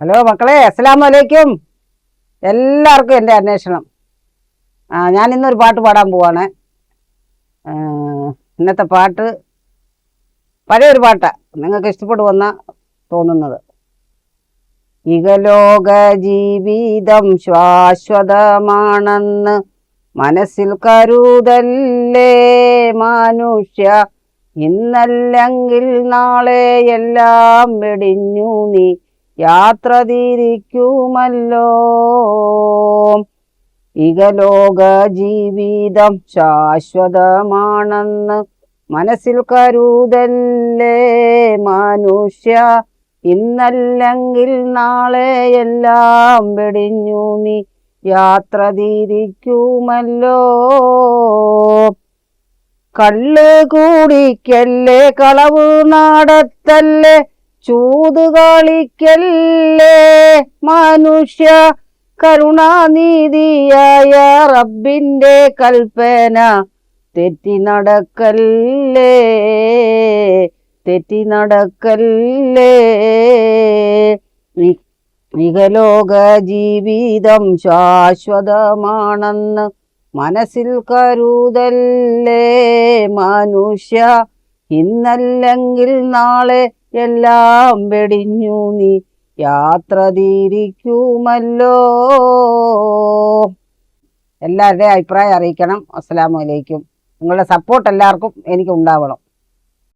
Hello മക്കളെ അസ്സലാമു വലൈക്കും എല്ലാവർക്കും എന്റെ അന്വേഷണം. ആ ഞാൻ ഇന്നൊരു പാട്ട് പാടാൻ പോവാണ്. ഇന്നത്തെ പാട്ട് പഴയൊരു പാട്ടാണ് നിങ്ങൾക്ക് ഇഷ്ടപ്പെടുമെന്ന തോന്നുന്നത്. ഇകലോക ജീവിതം ശാശ്വതമാണെന്ന് മനസ്സിൽ കരുതല്ലേ മനുഷ്യ? ഇന്നല്ലെങ്കിൽ നാളെ എല്ലാം വെടിഞ്ഞു നീ. യാത്ര തിരിക്കുമല്ലോ. ഇകലോക ജീവിതം ശാശ്വതമാണെന്ന് മനസ്സിൽ കരുതല്ലേ മനുഷ്യ? ഇന്നല്ലെങ്കിൽ നാളെ എല്ലാം വെടിഞ്ഞു നീ യാത്ര തിരിക്കുമല്ലോ. കള്ള് കൂടിക്കല്ലേ കളവ് നാടത്തല്ലേ ചൂത് കളിക്കല്ലേ മനുഷ്യ കരുണാനീതിയായ റബ്ബിന്റെ കൽപ്പന? തെറ്റി നടക്കല്ലേ? തെറ്റി നടക്കല്ലേ? മികലോക ജീവിതം ശാശ്വതമാണെന്ന് മനസ്സിൽ കരുതല്ലേ മനുഷ്യ? ഇന്നല്ലെങ്കിൽ നാളെ എല്ലാം വെടിഞ്ഞു നീ യാത്ര തിരിക്കുമല്ലോ. എല്ലാവരുടെയും അഭിപ്രായം അറിയിക്കണം. അസ്സലാമു അലൈക്കും. നിങ്ങളുടെ സപ്പോർട്ട് എല്ലാവർക്കും എനിക്ക് ഉണ്ടാവണം.